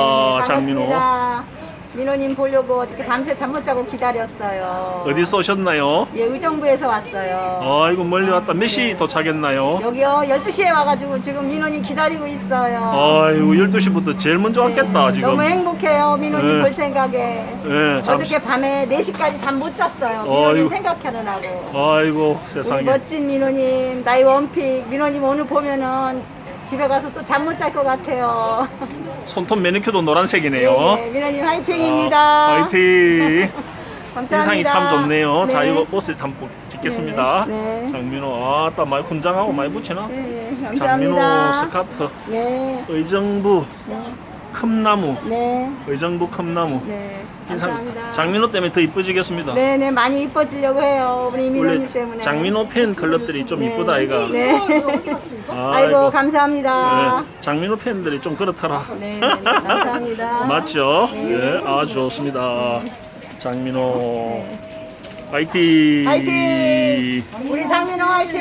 아, 장민호. 반갑습니다. 민호님 보려고 어떻게 밤새 잠 못 자고 기다렸어요. 어디서 오셨나요? 예, 의정부에서 왔어요. 아이고 멀리 왔다. 몇 시 도착했나요? 여기요, 12시에 와가지고 지금 민호님 기다리고 있어요. 아이고 12시부터 제일 먼저 왔겠다 네, 지금. 너무 행복해요, 민호님 네. 볼 생각에. 예, 잠시. 어저께 밤에 4시까지 잠 못 잤어요. 민호님 아이고. 생각하느라고. 아이고 우리 세상에. 멋진 민호님, 나이 원픽. 민호님 오늘 보면은 집에 가서 또 잠 못 잘 것 같아요. 손톱 매니큐도 노란색이네요. 예, 예, 민호님 화이팅입니다. 아, 화이팅. 감사합니다. 인상이 참 좋네요. 자 네. 이거 옷을 한번 찍겠습니다. 네, 네. 장민호 아따 많이 분장하고 많이 붙이나? 네, 예, 장민호 감사합니다. 스카프. 네, 의정부 네, 큼나무. 네, 의정부 큼나무. 네. 감사합니다. 장민호 때문에 더 이뻐지겠습니다. 네, 네, 많이 이뻐지려고 해요. 우리 원래 민호님 때문에. 장민호 팬 클럽들이 좀 네. 이쁘다 이가. 네. 아이고, 감사합니다. 네, 장민호 팬들이 좀 그렇더라. 네, 네, 감사합니다. 맞죠? 네. 네, 아 좋습니다. 장민호 화이팅! 화이팅! 우리 장민호 화이팅!